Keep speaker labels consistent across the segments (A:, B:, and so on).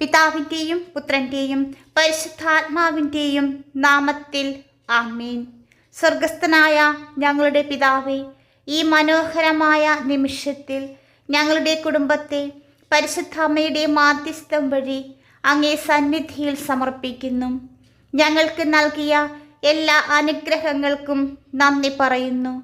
A: പിതാവിന്റെയും പുത്രന്റെയും പരിശുദ്ധാത്മാവിന്റെയും നാമത്തിൽ ആമീൻ. സ്വർഗസ്ഥനായ ഞങ്ങളുടെ പിതാവേ ഈ മനോഹരമായ നിമിഷത്തിൽ ഞങ്ങളുടെ കുടുംബത്തെ പരിശുദ്ധ അമ്മയുടെ മാധ്യസ്ഥം വഴി അങ്ങേ സന്നിധിയിൽ സമർപ്പിക്കുന്നു. ഞങ്ങൾക്ക് നൽകിയ എല്ലാ അനുഗ്രഹങ്ങൾക്കും നന്ദി പറയുന്നു.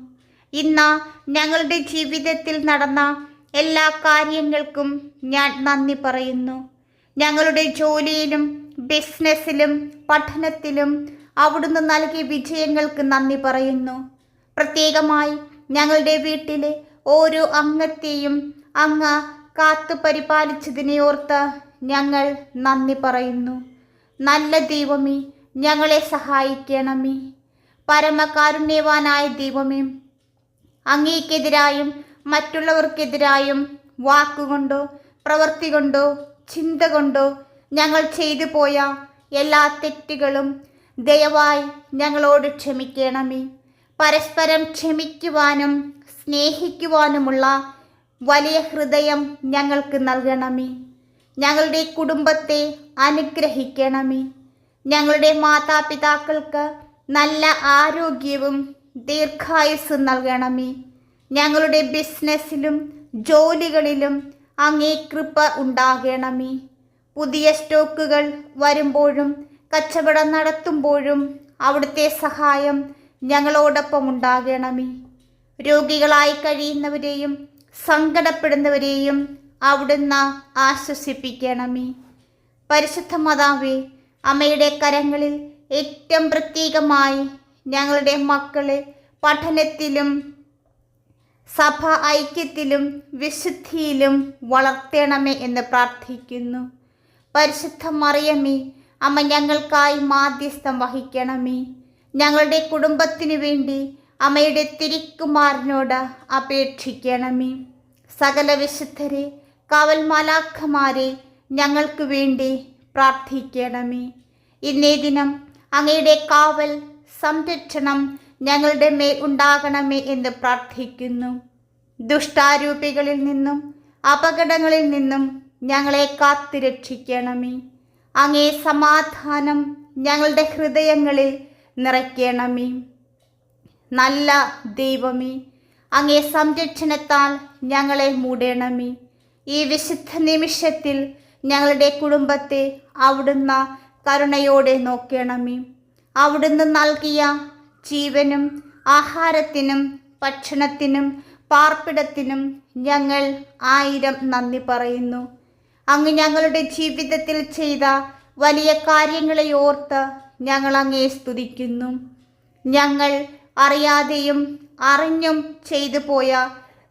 A: ഇന്ന് ഞങ്ങളുടെ ജീവിതത്തിൽ നടന്ന എല്ലാ കാര്യങ്ങൾക്കും ഞാൻ നന്ദി പറയുന്നു. ഞങ്ങളുടെ ജോലിയിലും ബിസിനസ്സിലും പഠനത്തിലും അവിടുന്ന് നൽകിയ വിജയങ്ങൾക്ക് നന്ദി പറയുന്നു. പ്രത്യേകമായി ഞങ്ങളുടെ വീട്ടിലെ ഓരോ അംഗത്തെയും അങ്ങ് കാത്തു പരിപാലിച്ചതിനെ ഓർത്ത് ഞങ്ങൾ നന്ദി പറയുന്നു. നല്ല ദൈവമേ ഞങ്ങളെ സഹായിക്കണമേ. പരമകാരുണ്യവാനായ ദൈവമേ അങ്ങേക്കെതിരായും മറ്റുള്ളവർക്കെതിരായും വാക്കുകൊണ്ടോ പ്രവൃത്തി കൊണ്ടോ ചിന്ത കൊണ്ടോ ഞങ്ങൾ ചെയ്തു പോയ എല്ലാ തെറ്റുകളും ദയവായി ഞങ്ങളോട് ക്ഷമിക്കണമേ. പരസ്പരം ക്ഷമിക്കുവാനും സ്നേഹിക്കുവാനുമുള്ള വലിയ ഹൃദയം ഞങ്ങൾക്ക് നൽകണമേ. ഞങ്ങളുടെ കുടുംബത്തെ അനുഗ്രഹിക്കണമേ. ഞങ്ങളുടെ മാതാപിതാക്കൾക്ക് നല്ല ആരോഗ്യവും ദീർഘായുസ്സും നൽകണമേ. ഞങ്ങളുടെ ബിസിനസ്സിലും ജോലികളിലും അങ്ങേ കൃപ ഉണ്ടാകണമേ. പുതിയ സ്റ്റോക്കുകൾ വരുമ്പോഴും കച്ചവടം നടത്തുമ്പോഴും അവിടുത്തെ സഹായം ഞങ്ങളോടൊപ്പം ഉണ്ടാകണമേ. രോഗികളായി കഴിയുന്നവരെയും സങ്കടപ്പെടുന്നവരെയും അവിടുന്ന് ആശ്വസിപ്പിക്കണമേ. പരിശുദ്ധ മാതാവേ അമ്മയുടെ കരങ്ങളിൽ ഏറ്റവും പ്രത്യേകമായി ഞങ്ങളുടെ മക്കളെ പഠനത്തിലും സഭ ഐക്യത്തിലും വിശുദ്ധിയിലും വളർത്തണമേ എന്ന് പ്രാർത്ഥിക്കുന്നു. പരിശുദ്ധ മറിയമേ അമ്മ ഞങ്ങൾക്കായി മാധ്യസ്ഥം വഹിക്കണമേ. ഞങ്ങളുടെ കുടുംബത്തിനു വേണ്ടി അമ്മയുടെ തിരിക്കുമാരനോട് അപേക്ഷിക്കണമേ. സകല വിശുദ്ധരെ കാവൽമാലാഖമാരെ ഞങ്ങൾക്ക് വേണ്ടി പ്രാർത്ഥിക്കണമേ. ഇന്നേ ദിനം അങ്ങയുടെ കാവൽ സംരക്ഷണം ഞങ്ങളുടെ മേൽ ഉണ്ടാകണമേ എന്ന് പ്രാർത്ഥിക്കുന്നു. ദുഷ്ടാരൂപികളിൽ നിന്നും അപകടങ്ങളിൽ നിന്നും ഞങ്ങളെ കാത്തുരക്ഷിക്കണമേ. അങ്ങേ സമാധാനം ഞങ്ങളുടെ ഹൃദയങ്ങളിൽ നിറയ്ക്കണമേ. നല്ല ദൈവമേ അങ്ങേ സംരക്ഷണത്താൽ ഞങ്ങളെ മൂടണമേ. ഈ വിശുദ്ധ നിമിഷത്തിൽ ഞങ്ങളുടെ കുടുംബത്തെ അവിടുന്ന് കരുണയോടെ നോക്കണമേ. അവിടുന്ന് നൽകിയ ജീവനും ആഹാരത്തിനും ഭക്ഷണത്തിനും പാർപ്പിടത്തിനും ഞങ്ങൾ ആയിരം നന്ദി പറയുന്നു. അങ്ങ് ഞങ്ങളുടെ ജീവിതത്തിൽ ചെയ്ത വലിയ കാര്യങ്ങളെ ഓർത്ത് ഞങ്ങൾ അങ്ങേ സ്തുതിക്കുന്നു. ഞങ്ങൾ അറിയാതെയും അറിഞ്ഞും ചെയ്തു പോയ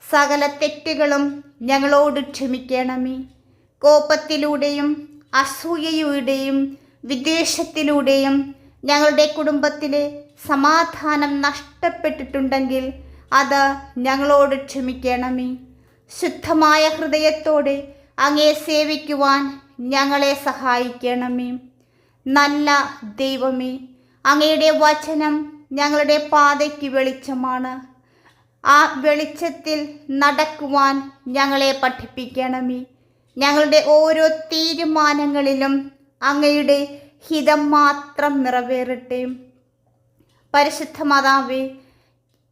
A: സകല തെറ്റുകളും ഞങ്ങളോട് ക്ഷമിക്കണമേ. കോപത്തിലൂടെയും അസൂയയുടെയും വിദ്വേഷത്തിലൂടെയും ഞങ്ങളുടെ കുടുംബത്തിലെ സമാധാനം നഷ്ടപ്പെട്ടിട്ടുണ്ടെങ്കിൽ അത് ഞങ്ങളോട് ക്ഷമിക്കണമേ. ശുദ്ധമായ ഹൃദയത്തോടെ അങ്ങേ സേവിക്കുവാൻ ഞങ്ങളെ സഹായിക്കണമേ. നല്ല ദൈവമേ അങ്ങയുടെ വചനം ഞങ്ങളുടെ പാതയ്ക്ക് വെളിച്ചമാണ്. ആ വെളിച്ചത്തിൽ നടക്കുവാൻ ഞങ്ങളെ പഠിപ്പിക്കണമേ. ഞങ്ങളുടെ ഓരോ തീരുമാനങ്ങളിലും അങ്ങയുടെ ഹിതം മാത്രം നിറവേറട്ടെ. പരിശുദ്ധ മാതാവേ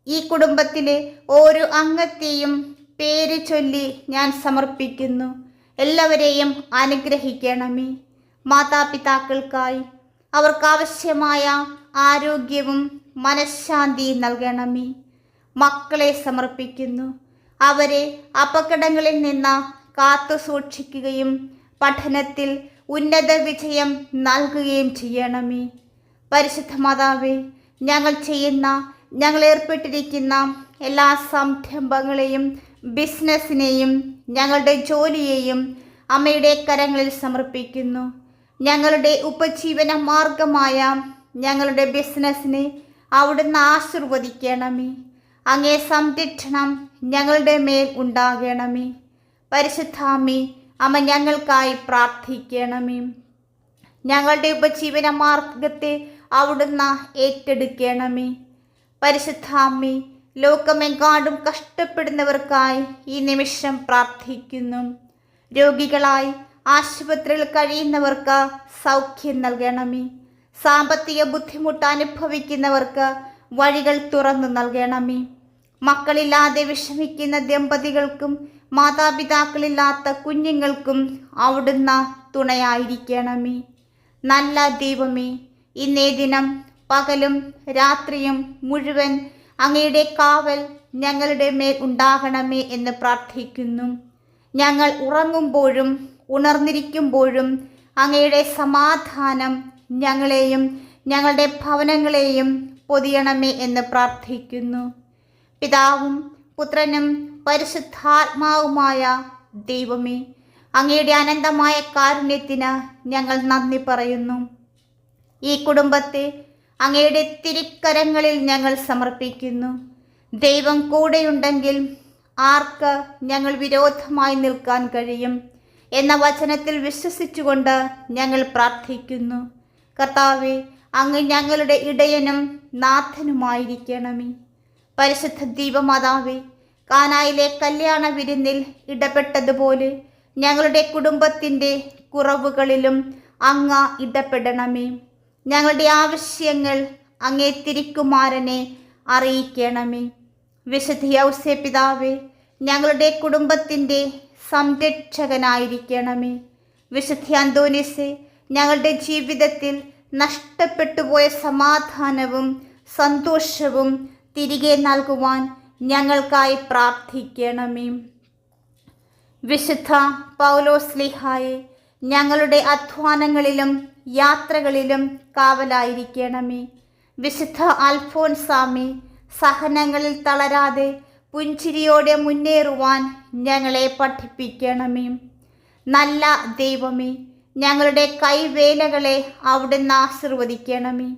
A: ഈ കുടുംബത്തിലെ ഓരോ അംഗത്തെയും പേര് ചൊല്ലി ഞാൻ സമർപ്പിക്കുന്നു. എല്ലാവരെയും അനുഗ്രഹിക്കണമേ. മാതാപിതാക്കൾക്കായി അവർക്കാവശ്യമായ ആരോഗ്യവും മനഃശാന്തിയും നൽകണമേ. മക്കളെ സമർപ്പിക്കുന്നു. അവരെ അപകടങ്ങളിൽ നിന്ന് കാത്തു സൂക്ഷിക്കുകയും പഠനത്തിൽ ഉന്നത വിജയം നൽകുകയും ചെയ്യണമേ. പരിശുദ്ധ മാതാവേ ഞങ്ങൾ ചെയ്യുന്ന ഞങ്ങൾ ഏർപ്പെട്ടിരിക്കുന്ന എല്ലാ സംരംഭങ്ങളെയും ബിസിനസ്സിനെയും ഞങ്ങളുടെ ജോലിയെയും അമ്മയുടെ കരങ്ങളിൽ സമർപ്പിക്കുന്നു. ഞങ്ങളുടെ ഉപജീവന മാർഗമായ ഞങ്ങളുടെ ബിസിനസ്സിനെ അവിടുന്ന് ആശീർവദിക്കണമേ. അങ്ങേ സംരക്ഷണം ഞങ്ങളുടെ മേൽ ഉണ്ടാകണമേ. പരിശുദ്ധാമി അമ്മ ഞങ്ങൾക്കായി പ്രാർത്ഥിക്കണമേ. ഞങ്ങളുടെ ഉപജീവന മാർഗത്തെ അവിടുന്ന് ഏറ്റെടുക്കണമേ. പരിശുദ്ധാമ്മി ലോകമെങ്ങാടും കഷ്ടപ്പെടുന്നവർക്കായി ഈ നിമിഷം പ്രാർത്ഥിക്കുന്നു. രോഗികളായി ആശുപത്രിയിൽ കഴിയുന്നവർക്ക് സൗഖ്യം നൽകണമേ. സാമ്പത്തിക ബുദ്ധിമുട്ട് അനുഭവിക്കുന്നവർക്ക് വഴികൾ തുറന്നു നൽകണമേ. മക്കളില്ലാതെ വിഷമിക്കുന്ന ദമ്പതികൾക്കും മാതാപിതാക്കളില്ലാത്ത കുഞ്ഞുങ്ങൾക്കും അവിടുന്ന് തുണയായിരിക്കണമേ. നല്ല ദൈവമേ ഇന്നേ ദിനം പകലും രാത്രിയും മുഴുവൻ അങ്ങയുടെ കാവൽ ഞങ്ങളുടെ മേൽ ഉണ്ടാകണമേ എന്ന് പ്രാർത്ഥിക്കുന്നു. ഞങ്ങൾ ഉറങ്ങുമ്പോഴും ഉണർന്നിരിക്കുമ്പോഴും അങ്ങയുടെ സമാധാനം ഞങ്ങളെയും ഞങ്ങളുടെ ഭവനങ്ങളെയും പൊതിയണമേ എന്ന് പ്രാർത്ഥിക്കുന്നു. പിതാവും പുത്രനും പരിശുദ്ധാത്മാവുമായ ദൈവമേ അങ്ങയുടെ അനന്തമായ കാരുണ്യത്തിന് ഞങ്ങൾ നന്ദി പറയുന്നു. ഈ കുടുംബത്തെ അങ്ങയുടെ തിരിക്കരങ്ങളിൽ ഞങ്ങൾ സമർപ്പിക്കുന്നു. ദൈവം കൂടെയുണ്ടെങ്കിൽ ആർക്ക് ഞങ്ങൾ വിരോധമായി നിൽക്കാൻ കഴിയും എന്ന വചനത്തിൽ വിശ്വസിച്ചുകൊണ്ട് ഞങ്ങൾ പ്രാർത്ഥിക്കുന്നു. കർത്താവെ അങ്ങ് ഞങ്ങളുടെ ഇടയനും നാഥനുമായിരിക്കണമേ. പരിശുദ്ധ ദീപമാതാവെ കാനായിലെ കല്യാണ വിരുന്നിൽ ഇടപെട്ടതുപോലെ ഞങ്ങളുടെ കുടുംബത്തിന്റെ കുറവുകളിലും അങ്ങ ഇടപെടണമേ. ഞങ്ങളുടെ ആവശ്യങ്ങൾ അങ്ങേ തിരിക്കുമാരനെ അറിയിക്കണമേ. വിശുദ്ധ ഔസ്യ പിതാവേ ഞങ്ങളുടെ കുടുംബത്തിന്റെ സംരക്ഷകനായിരിക്കണമേ. വിശുദ്ധ അന്തോനിസെ ഞങ്ങളുടെ ജീവിതത്തിൽ നഷ്ടപ്പെട്ടുപോയ സമാധാനവും സന്തോഷവും തിരികെ നൽകുവാൻ ഞങ്ങൾക്കായി പ്രാർത്ഥിക്കണമേ. വിശുദ്ധ പൗലോസ്ലിഹായെ ഞങ്ങളുടെ അധ്വാനങ്ങളിലും യാത്രകളിലും കാവലായിരിക്കണമേ. വിശുദ്ധ അൽഫോൻസാമി സഹനങ്ങളിൽ തളരാതെ പുഞ്ചിരിയോടെ മുന്നേറുവാൻ ഞങ്ങളെ പഠിപ്പിക്കണമേ. നല്ല ദൈവമേ ഞങ്ങളുടെ കൈവേലകളെ അവിടുന്ന് ആശീർവദിക്കണമേ.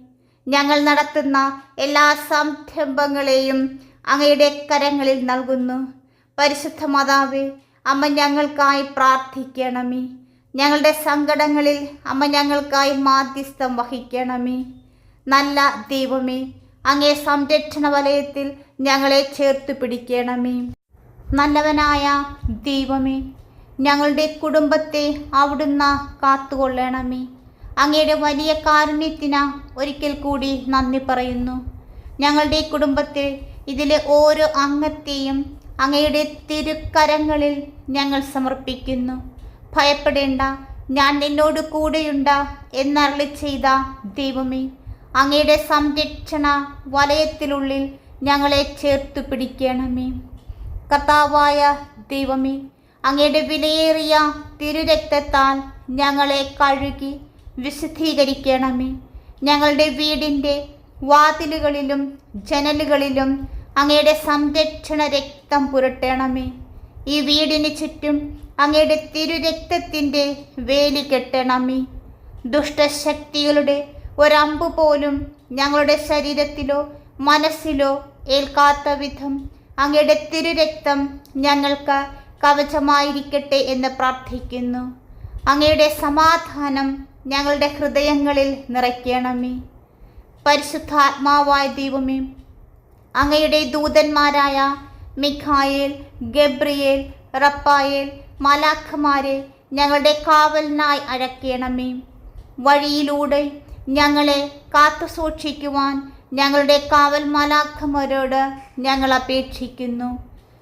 A: ഞങ്ങൾ നടത്തുന്ന എല്ലാ സംരംഭങ്ങളെയും അങ്ങയുടെ കരങ്ങളിൽ നൽകുന്നു. പരിശുദ്ധ മാതാവേ അമ്മ ഞങ്ങൾക്കായി പ്രാർത്ഥിക്കണമേ. ഞങ്ങളുടെ സങ്കടങ്ങളിൽ അമ്മ ഞങ്ങൾക്കായി മാധ്യസ്ഥം വഹിക്കണമേ. നല്ല ദൈവമേ അങ്ങേ സംരക്ഷണ വലയത്തിൽ ഞങ്ങളെ ചേർത്ത് പിടിക്കണമേ. നല്ലവനായ ദൈവമേ ഞങ്ങളുടെ കുടുംബത്തെ അവിടുന്ന് കാത്തുകൊള്ളണമേ. അങ്ങയുടെ വലിയ കാരുണ്യത്തിന് ഒരിക്കൽ കൂടി നന്ദി പറയുന്നു. ഞങ്ങളുടെ കുടുംബത്തെ ഇതിലെ ഓരോ അംഗത്തെയും അങ്ങയുടെ തിരുക്കരങ്ങളിൽ ഞങ്ങൾ സമർപ്പിക്കുന്നു. ഭയപ്പെടേണ്ട. ഞാൻ നിന്നോട് കൂടെയുണ്ട് എന്നരളി ചെയ്ത ദൈവമേ അങ്ങയുടെ സംരക്ഷണ വലയത്തിലുള്ളിൽ ഞങ്ങളെ ചേർത്ത് പിടിക്കണമേ. കർത്താവായ ദൈവമേ അങ്ങയുടെ വിലയേറിയ തിരുരക്തത്താൽ ഞങ്ങളെ കഴുകി വിശുദ്ധീകരിക്കണമേ. ഞങ്ങളുടെ വീടിന്റെ വാതിലുകളിലും ജനലുകളിലും അങ്ങയുടെ സംരക്ഷണ രക്തം പുരട്ടണമേ. ഈ വീടിന് ചുറ്റും അങ്ങയുടെ തിരുരക്തത്തിന്റെ വേലി കെട്ടണമേ. ദുഷ്ടശക്തികളുടെ ഒരമ്പ് പോലും ഞങ്ങളുടെ ശരീരത്തിലോ മനസ്സിലോ ഏൽക്കാത്ത വിധം അങ്ങയുടെ തിരുരക്തം ഞങ്ങൾക്ക് കവചമായിരിക്കട്ടെ എന്ന് പ്രാർത്ഥിക്കുന്നു. അങ്ങയുടെ സമാധാനം ഞങ്ങളുടെ ഹൃദയങ്ങളിൽ നിറയ്ക്കണമേ. പരിശുദ്ധാത്മാവായ ദൈവമേ അങ്ങയുടെ ദൂതന്മാരായ മിഖായേൽ ഗബ്രിയേൽ റപ്പായേൽ മലാഖമാരെ ഞങ്ങളുടെ കാവലിനായി അഴക്കണമേ വഴിയിലൂടെ ഞങ്ങളെ കാത്തു സൂക്ഷിക്കുവാൻ ഞങ്ങളുടെ കാവൽ മലാഖമാരോട് ഞങ്ങൾ അപേക്ഷിക്കുന്നു.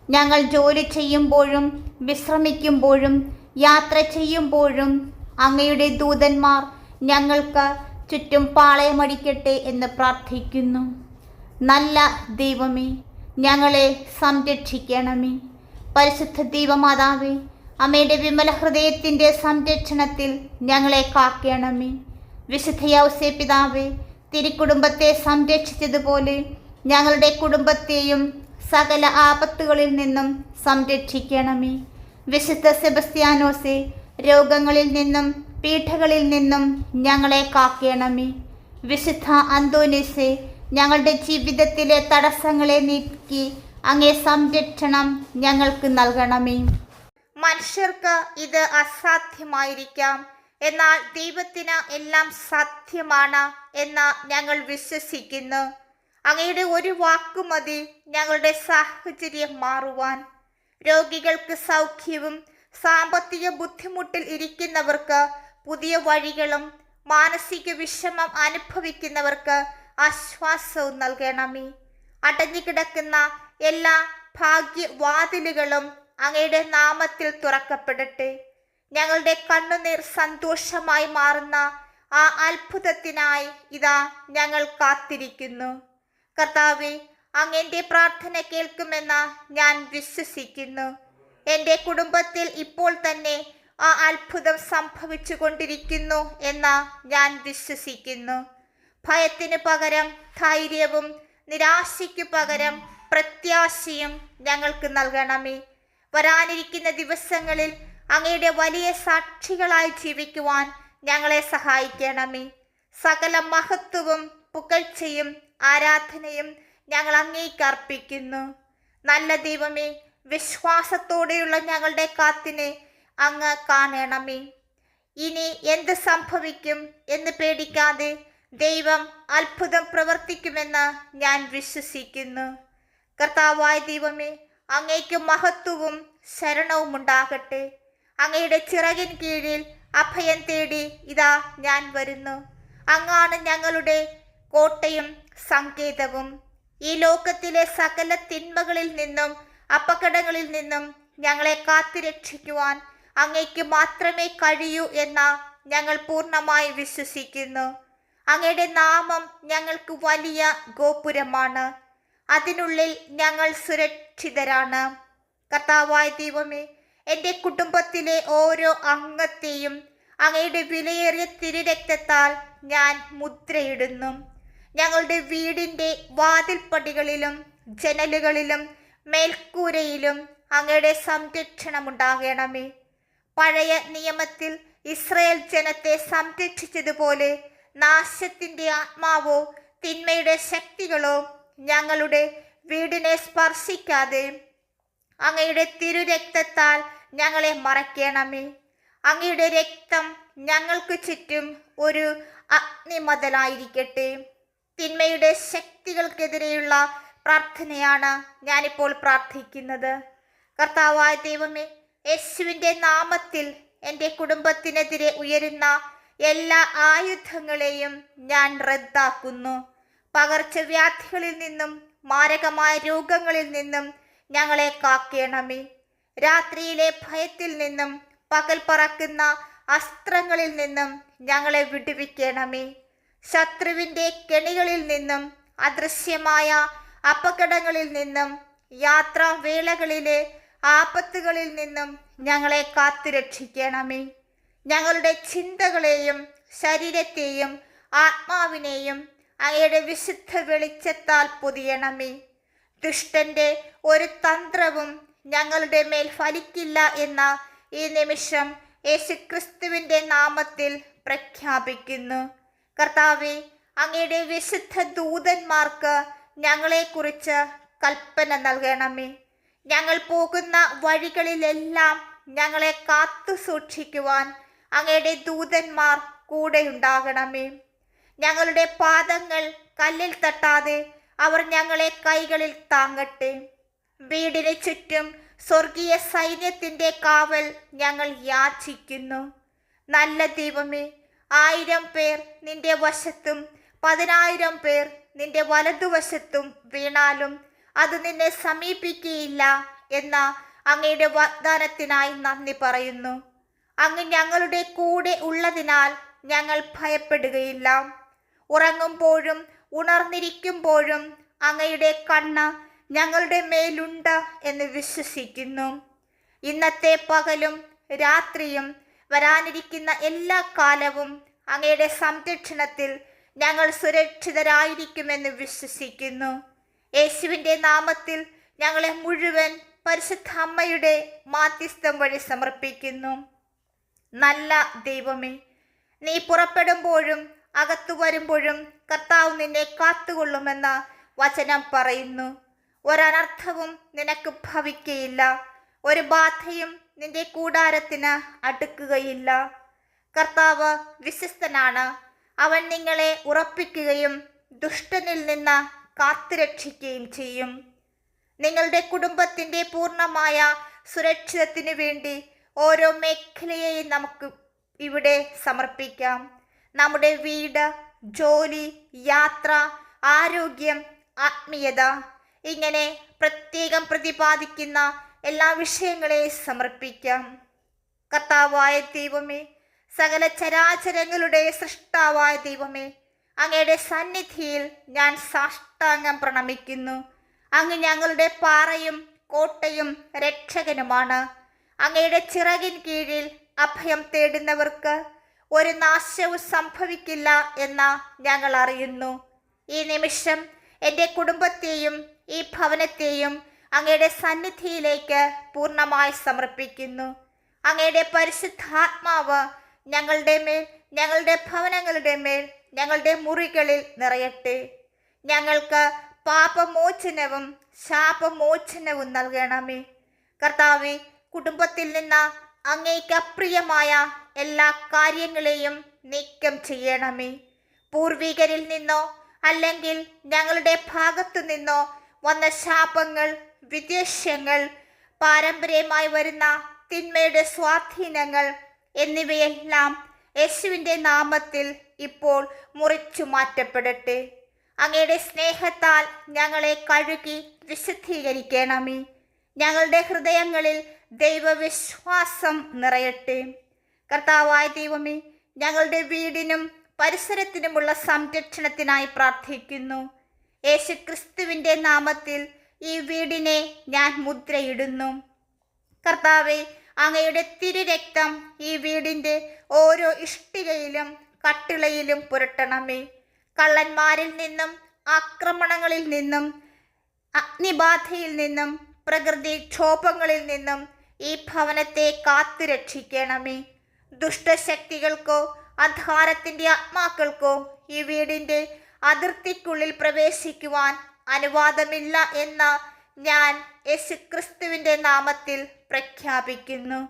A: ഞങ്ങൾ ജോലി ചെയ്യുമ്പോഴും വിശ്രമിക്കുമ്പോഴും യാത്ര ചെയ്യുമ്പോഴും അങ്ങയുടെ ദൂതന്മാർ ഞങ്ങൾക്ക് ചുറ്റും പാളയമടിക്കട്ടെ എന്ന് പ്രാർത്ഥിക്കുന്നു. നല്ല ദൈവമേ ഞങ്ങളെ സംരക്ഷിക്കണമേ. പരിശുദ്ധ ദൈവമാതാവേ അമ്മയുടെ വിമല ഹൃദയത്തിന്റെ സംരക്ഷണത്തിൽ ഞങ്ങളെ കാക്കണമേ വിശുദ്ധ യൗസേ പിതാവേ തിരുക്കുടുംബത്തെ സംരക്ഷിച്ചതുപോലെ ഞങ്ങളുടെ കുടുംബത്തെയും സകല ആപത്തുകളിൽ നിന്നും സംരക്ഷിക്കണമേ. വിശുദ്ധ സെബസ്ത്യാനോസെ രോഗങ്ങളിൽ നിന്നും പീഠകളിൽ നിന്നും ഞങ്ങളെ കാക്കണമേ വിശുദ്ധ അന്തോനിസെ ഞങ്ങളുടെ ജീവിതത്തിലെ തടസ്സങ്ങളെ നീക്കി അങ്ങേ സംരക്ഷണം ഞങ്ങൾക്ക് നൽകണമേ. മനുഷ്യർക്ക് ഇത് അസാധ്യമായിരിക്കാം. എന്നാൽ ദൈവത്തിന് എല്ലാം സത്യമാണ് എന്ന് ഞങ്ങൾ വിശ്വസിക്കുന്നു. അങ്ങയുടെ ഒരു വാക്ക് മതി ഞങ്ങളുടെ സാഹചര്യം മാറുവാൻ. രോഗികൾക്ക് സൗഖ്യവും സാമ്പത്തിക ബുദ്ധിമുട്ടിൽ ഇരിക്കുന്നവർക്ക് പുതിയ വഴികളും മാനസിക വിഷമം അനുഭവിക്കുന്നവർക്ക് ആശ്വാസവും നൽകണമേ. അടഞ്ഞുകിടക്കുന്ന എല്ലാ ഭാഗ്യവാതിലുകളും അങ്ങയുടെ നാമത്തിൽ തുറക്കപ്പെടട്ടെ. ഞങ്ങളുടെ കണ്ണുനീർ സന്തോഷമായി മാറുന്ന ആ അത്ഭുതത്തിനായി ഇതാ ഞങ്ങൾ കാത്തിരിക്കുന്നു. കർത്താവെ അങ്ങന്റെ പ്രാർത്ഥന കേൾക്കുമെന്ന ഞാൻ വിശ്വസിക്കുന്നു. എന്റെ കുടുംബത്തിൽ ഇപ്പോൾ തന്നെ ആ അത്ഭുതം സംഭവിച്ചു കൊണ്ടിരിക്കുന്നു എന്ന ഞാൻ വിശ്വസിക്കുന്നു. ഭയത്തിന് പകരം ധൈര്യവും നിരാശയ്ക്കു പകരം പ്രത്യാശയും ഞങ്ങൾക്ക് നൽകണമേ. വരാനിരിക്കുന്ന ദിവസങ്ങളിൽ അങ്ങയുടെ വലിയ സാക്ഷികളായി ജീവിക്കുവാൻ ഞങ്ങളെ സഹായിക്കണമേ. സകല മഹത്വവും പുകഴ്ചയും ആരാധനയും ഞങ്ങൾ അങ്ങേക്ക് അർപ്പിക്കുന്നു. നല്ല ദൈവമേ വിശ്വാസത്തോടെയുള്ള ഞങ്ങളുടെ കാത്തിനെ അങ്ങ് കാണണമേ. ഇനി എന്ത് സംഭവിക്കും എന്ന് പേടിക്കാതെ ദൈവം അത്ഭുതം പ്രവർത്തിക്കുമെന്ന് ഞാൻ വിശ്വസിക്കുന്നു. കർത്താവായ ദൈവമേ അങ്ങേക്ക് മഹത്വവും ശരണവും ഉണ്ടാകട്ടെ അങ്ങയുടെ ചിറകിൻ കീഴിൽ അഭയം തേടി ഇതാ ഞാൻ വരുന്നു. അങ്ങാണ് ഞങ്ങളുടെ കോട്ടയും സങ്കേതവും. ഈ ലോകത്തിലെ സകല തിന്മകളിൽ നിന്നും അപകടങ്ങളിൽ നിന്നും ഞങ്ങളെ കാത്തുരക്ഷിക്കുവാൻ അങ്ങയ്ക്ക് മാത്രമേ കഴിയൂ എന്ന ഞങ്ങൾ പൂർണമായി വിശ്വസിക്കുന്നു. അങ്ങയുടെ നാമം ഞങ്ങൾക്ക് വലിയ ഗോപുരമാണ്. അതിനുള്ളിൽ ഞങ്ങൾ സുരക്ഷിതരാണ്. കർത്താവായ ദൈവമേ എന്റെ കുടുംബത്തിലെ ഓരോ അംഗത്തെയും അങ്ങയുടെ വിലയേറിയ തിരുരക്തത്താൽ ഞാൻ മുദ്രയിടുന്നു. ഞങ്ങളുടെ വീടിന്റെ വാതിൽപ്പടികളിലും ജനലുകളിലും മേൽക്കൂരയിലും അങ്ങയുടെ സംരക്ഷണം ഉണ്ടാകണമേ പഴയ നിയമത്തിൽ ഇസ്രയേൽ ജനത്തെ സംരക്ഷിച്ചതുപോലെ നാശത്തിന്റെ ആത്മാവോ തിന്മയുടെ ശക്തികളോ ഞങ്ങളുടെ വീടിനെ സ്പർശിക്കാതെ അങ്ങയുടെ തിരുരക്തത്താൽ ഞങ്ങളെ മറയ്ക്കണമേ. അങ്ങയുടെ രക്തം ഞങ്ങൾക്ക് ചുറ്റും ഒരു അഗ്നിമതലായിരിക്കട്ടെ. തിന്മയുടെ ശക്തികൾക്കെതിരെയുള്ള പ്രാർത്ഥനയാണ് ഞാനിപ്പോൾ പ്രാർത്ഥിക്കുന്നത്. കർത്താവായ ദൈവമേ യേശുവിന്റെ നാമത്തിൽ എന്റെ കുടുംബത്തിനെതിരെ ഉയരുന്ന എല്ലാ ആയുധങ്ങളെയും ഞാൻ റദ്ദാക്കുന്നു. പകർച്ചവ്യാധികളിൽ നിന്നും മാരകമായ രോഗങ്ങളിൽ നിന്നും ഞങ്ങളെ കാക്കേണമേ. രാത്രിയിലെ ഭയത്തിൽ നിന്നും പകൽ പറക്കുന്ന അസ്ത്രങ്ങളിൽ നിന്നും ഞങ്ങളെ വിടുവിക്കണമേ. ശത്രുവിന്റെ കെണികളിൽ നിന്നും അദൃശ്യമായ അപകടങ്ങളിൽ നിന്നും യാത്രാവേളകളിലെ ആപത്തുകളിൽ നിന്നും ഞങ്ങളെ കാത്തുരക്ഷിക്കണമേ. ഞങ്ങളുടെ ചിന്തകളെയും ശരീരത്തെയും ആത്മാവിനെയും അങ്ങയുടെ വിശുദ്ധ വെളിച്ചത്താൽ പൊതിയണമേ. ദുഷ്ടന്റെ ഒരു തന്ത്രവും ഞങ്ങളുടെ മേൽ ഫലിക്കില്ല എന്ന ഈ നിമിഷം യേശുക്രിസ്തുവിന്റെ നാമത്തിൽ പ്രഖ്യാപിക്കുന്നു. കർത്താവെ അങ്ങയുടെ വിശുദ്ധ ദൂതന്മാർക്ക് ഞങ്ങളെക്കുറിച്ച് കൽപ്പന നൽകണമേ. ഞങ്ങൾ പോകുന്ന വഴികളിലെല്ലാം ഞങ്ങളെ കാത്തു സൂക്ഷിക്കുവാൻ അങ്ങയുടെ ദൂതന്മാർ കൂടെയുണ്ടാകണമേ. ഞങ്ങളുടെ പാദങ്ങൾ കല്ലിൽ തട്ടാതെ അവർ ഞങ്ങളെ കൈകളിൽ താങ്ങട്ടെ. വീടിന് ചുറ്റും സ്വർഗീയ സൈന്യത്തിന്റെ കാവൽ ഞങ്ങൾ യാചിക്കുന്നു. നല്ല ദൈവമേ ആയിരം പേർ നിന്റെ വശത്തും പതിനായിരം പേർ നിന്റെ വലതുവശത്തും വീണാലും അത് നിന്നെ സമീപിക്കുകയില്ല എന്ന അങ്ങയുടെ വാഗ്ദാനത്തിനായി നന്ദി പറയുന്നു. അങ്ങ് ഞങ്ങളുടെ കൂടെ ഉള്ളതിനാൽ ഞങ്ങൾ ഭയപ്പെടുകയില്ല. ഉറങ്ങുമ്പോഴും ഉണർന്നിരിക്കുമ്പോഴും അങ്ങയുടെ കണ്ണ് ഞങ്ങളുടെ മേലുണ്ട് എന്ന് വിശ്വസിക്കുന്നു. ഇന്നത്തെ പകലും രാത്രിയും വരാനിരിക്കുന്ന എല്ലാ കാലവും അങ്ങയുടെ സംരക്ഷണത്തിൽ ഞങ്ങൾ സുരക്ഷിതരായിരിക്കുമെന്ന് വിശ്വസിക്കുന്നു. യേശുവിന്റെ നാമത്തിൽ ഞങ്ങളെ മുഴുവൻ പരിശുദ്ധ അമ്മയുടെ മാധ്യസ്ഥം വഴി സമർപ്പിക്കുന്നു. നല്ല ദൈവമേ നീ പുറപ്പെടുമ്പോഴും അകത്തു വരുമ്പോഴും കർത്താവ് നിന്നെ കാത്തുകൊള്ളുമെന്ന് വചനം പറയുന്നു. ഒരനർത്ഥവും നിനക്ക് ഭവിക്കയില്ല. ഒരു ബാധയും നിന്റെ കൂടാരത്തിന് അടുക്കുകയില്ല. കർത്താവ് വിശ്വസ്തനാണ്. അവൻ നിങ്ങളെ ഉറപ്പിക്കുകയും ദുഷ്ടനിൽ നിന്ന് കാത്തുരക്ഷിക്കുകയും ചെയ്യും. നിങ്ങളുടെ കുടുംബത്തിന്റെ പൂർണമായ സുരക്ഷിതത്തിനു വേണ്ടി ഓരോ മേഖലയെയും നമുക്ക് ഇവിടെ സമർപ്പിക്കാം. നമ്മുടെ വീട് ജോലി യാത്ര ആരോഗ്യം ആത്മീയത ഇങ്ങനെ പ്രത്യേകം പ്രതിപാദിക്കുന്ന എല്ലാ വിഷയങ്ങളെ സമർപ്പിക്കാം. കർത്താവായ ദൈവമേ സകല ചരാചരങ്ങളുടെ സൃഷ്ടാവായ ദൈവമേ അങ്ങയുടെ സന്നിധിയിൽ ഞാൻ സാഷ്ടാംഗം പ്രണമിക്കുന്നു. അങ്ങ് ഞങ്ങളുടെ പാറയും കോട്ടയും രക്ഷകനുമാണ്. അങ്ങയുടെ ചിറകിൻ കീഴിൽ അഭയം തേടുന്നവർക്ക് ഒരു നാശവും സംഭവിക്കില്ല എന്ന് ഞങ്ങൾ അറിയുന്നു. ഈ നിമിഷം എന്റെ കുടുംബത്തെയും ഈ ഭവനത്തെയും അങ്ങയുടെ സന്നിധിയിലേക്ക് പൂർണമായി സമർപ്പിക്കുന്നു. അങ്ങയുടെ പരിശുദ്ധാത്മാവ് ഞങ്ങളുടെ മേൽ ഞങ്ങളുടെ ഭവനങ്ങളുടെ മേൽ ഞങ്ങളുടെ മുറികളിൽ നിറയട്ടെ. ഞങ്ങൾക്ക് പാപമോചനവും ശാപമോചനവും നൽകണമേ. കർത്താവെ കുടുംബത്തിൽ നിന്ന് അങ്ങേക്ക് അപ്രിയമായ എല്ലാ കാര്യങ്ങളെയും നീക്കം ചെയ്യണമേ. പൂർവികരിൽ നിന്നോ അല്ലെങ്കിൽ ഞങ്ങളുടെ ഭാഗത്തു നിന്നോ വന്ന ശാപങ്ങൾ വിദ്വേഷ്യങ്ങൾ പാരമ്പര്യമായി വരുന്ന തിന്മയുടെ സ്വാധീനങ്ങൾ എന്നിവയെല്ലാം യേശുവിന്റെ നാമത്തിൽ ഇപ്പോൾ മുറിച്ചു മാറ്റപ്പെടട്ടെ. അങ്ങയുടെ സ്നേഹത്താൽ ഞങ്ങളെ കഴുകി വിശുദ്ധീകരിക്കണമേ. ഞങ്ങളുടെ ഹൃദയങ്ങളിൽ ദൈവവിശ്വാസം നിറയട്ടെ. കർത്താവായ ദൈവമേ ഞങ്ങളുടെ വീടിനും പരിസരത്തിനുമുള്ള സംരക്ഷണത്തിനായി പ്രാർത്ഥിക്കുന്നു. യേശു ക്രിസ്തുവിന്റെ നാമത്തിൽ ഈ വീടിനെ ഞാൻ മുദ്രയിടുന്നു. കർത്താവെ അങ്ങയുടെ തിരുരക്തം ഈ വീടിന്റെ ഓരോ ഇഷ്ടികയിലും കട്ടിളയിലും പുരട്ടണമേ. കള്ളന്മാരിൽ നിന്നും ആക്രമണങ്ങളിൽ നിന്നും അഗ്നിബാധയിൽ നിന്നും പ്രകൃതി ക്ഷോഭങ്ങളിൽ നിന്നും ഈ ഭവനത്തെ കാത്തു രക്ഷിക്കണമേ ദുഷ്ടശക്തികൾക്കോ അധാരത്തിന്റെ ആത്മാക്കൾക്കോ ഈ വീടിന്റെ അതിർത്തിക്കുള്ളിൽ പ്രവേശിക്കുവാൻ അനുവാദമില്ല എന്ന ഞാൻ യേശു ക്രിസ്തുവിന്റെ നാമത്തിൽ പ്രഖ്യാപിക്കുന്നു.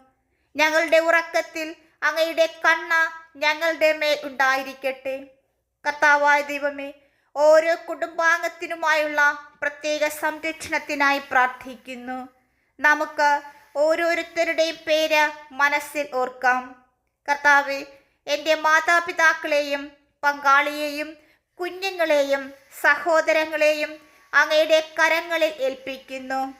A: ഞങ്ങളുടെ ഉറക്കത്തിൽ അങ്ങയുടെ കണ്ണ ഞങ്ങളുടെ മേൽ ഉണ്ടായിരിക്കട്ടെ. കർത്താവായ ദൈവമേ ഓരോ കുടുംബാംഗത്തിനുമായുള്ള പ്രത്യേക സംരക്ഷണത്തിനായി പ്രാർത്ഥിക്കുന്നു. നമുക്ക് ഓരോരുത്തരുടെയും പേര് മനസ്സിൽ ഓർക്കാം. കർത്താവെ എന്റെ മാതാപിതാക്കളെയും പങ്കാളിയെയും കുഞ്ഞുങ്ങളെയും സഹോദരങ്ങളെയും അങ്ങയുടെ കരങ്ങളിൽ ഏൽപ്പിക്കുന്നു.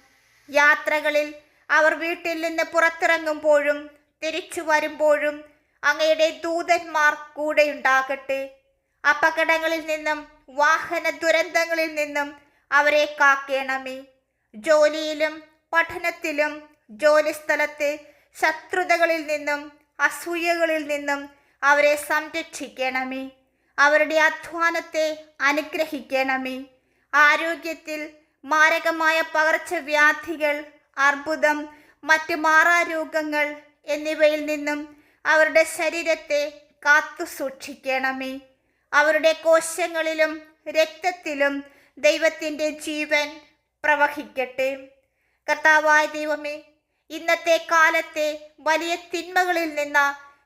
A: യാത്രകളിൽ അവർ വീട്ടിൽ നിന്ന് പുറത്തിറങ്ങുമ്പോഴും തിരിച്ചു വരുമ്പോഴും അങ്ങയുടെ ദൂതന്മാർ കൂടെയുണ്ടാകട്ടെ. അപകടങ്ങളിൽ നിന്നും വാഹന ദുരന്തങ്ങളിൽ നിന്നും അവരെ കാക്കേണമേ. ജോലിയിലും പഠനത്തിലും ജോലിസ്ഥലത്തെ ശത്രുതകളിൽ നിന്നും അസൂയകളിൽ നിന്നും അവരെ സംരക്ഷിക്കണമേ. അവരുടെ അധ്വാനത്തെ അനുഗ്രഹിക്കണമേ. ആരോഗ്യത്തിൽ മാരകമായ പകർച്ചവ്യാധികൾ അർബുദം മറ്റ് മാറാരോഗങ്ങൾ എന്നിവയിൽ നിന്നും അവരുടെ ശരീരത്തെ കാത്തു സൂക്ഷിക്കണമേ. അവരുടെ കോശങ്ങളിലും രക്തത്തിലും ദൈവത്തിന്റെ ജീവൻ പ്രവഹിക്കട്ടെ. കർത്താവായ ദൈവമേ ഇന്നത്തെ കാലത്തെ വലിയ തിന്മകളിൽ നിന്ന്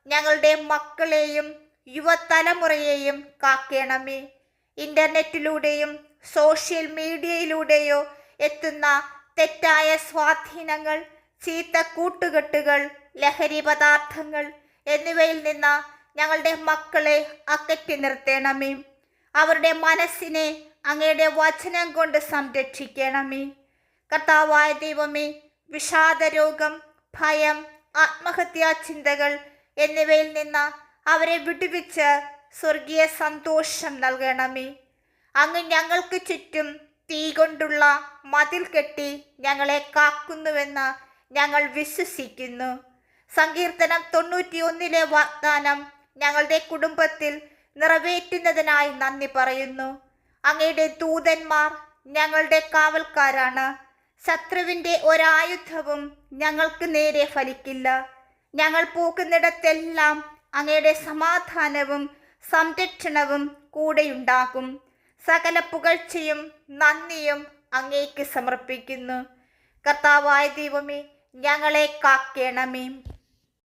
A: ഞങ്ങളുടെ മക്കളെയും യുവതലമുറയെയും കാക്കേണമേ. ഇന്റർനെറ്റിലൂടെയും സോഷ്യൽ മീഡിയയിലൂടെയോ എത്തുന്ന തെറ്റായ സ്വാധീനങ്ങൾ ചീത്ത കൂട്ടുകെട്ടുകൾ ലഹരി പദാർത്ഥങ്ങൾ എന്നിവയിൽ നിന്ന് ഞങ്ങളുടെ മക്കളെ അകറ്റി നിർത്തണമേ. അവരുടെ മനസ്സിനെ അങ്ങയുടെ വചനം കൊണ്ട് സംരക്ഷിക്കണമേ. കർത്താവായ ദൈവമേ വിഷാദരോഗം ഭയം ആത്മഹത്യാ ചിന്തകൾ എന്നിവയിൽ നിന്ന് അവരെ വിടുവിച്ച് സ്വർഗീയ സന്തോഷം നൽകണമേ. അങ്ങ് ഞങ്ങൾക്ക് ചുറ്റും തീ കൊണ്ടുള്ള മതിൽ കെട്ടി ഞങ്ങളെ കാക്കുന്നുവെന്ന് ഞങ്ങൾ വിശ്വസിക്കുന്നു. സങ്കീർത്തനം തൊണ്ണൂറ്റിയൊന്നിലെ വാഗ്ദാനം ഞങ്ങളുടെ കുടുംബത്തിൽ നിറവേറ്റുന്നതിനായി നന്ദി പറയുന്നു. അങ്ങയുടെ ദൂതന്മാർ ഞങ്ങളുടെ കാവൽക്കാരാണ്. ശത്രുവിന്റെ ഒരായുധവും ഞങ്ങൾക്ക് നേരെ ഫലിക്കില്ല. ഞങ്ങൾ പോകുന്നിടത്തെല്ലാം അങ്ങയുടെ സമാധാനവും സംരക്ഷണവും കൂടെയുണ്ടാകും. സകല പുകഴ്ചയും നന്ദിയും അങ്ങേക്ക് സമർപ്പിക്കുന്നു. കർത്താവായ ദൈവമേ ഞങ്ങളെ കാക്കേണമേ.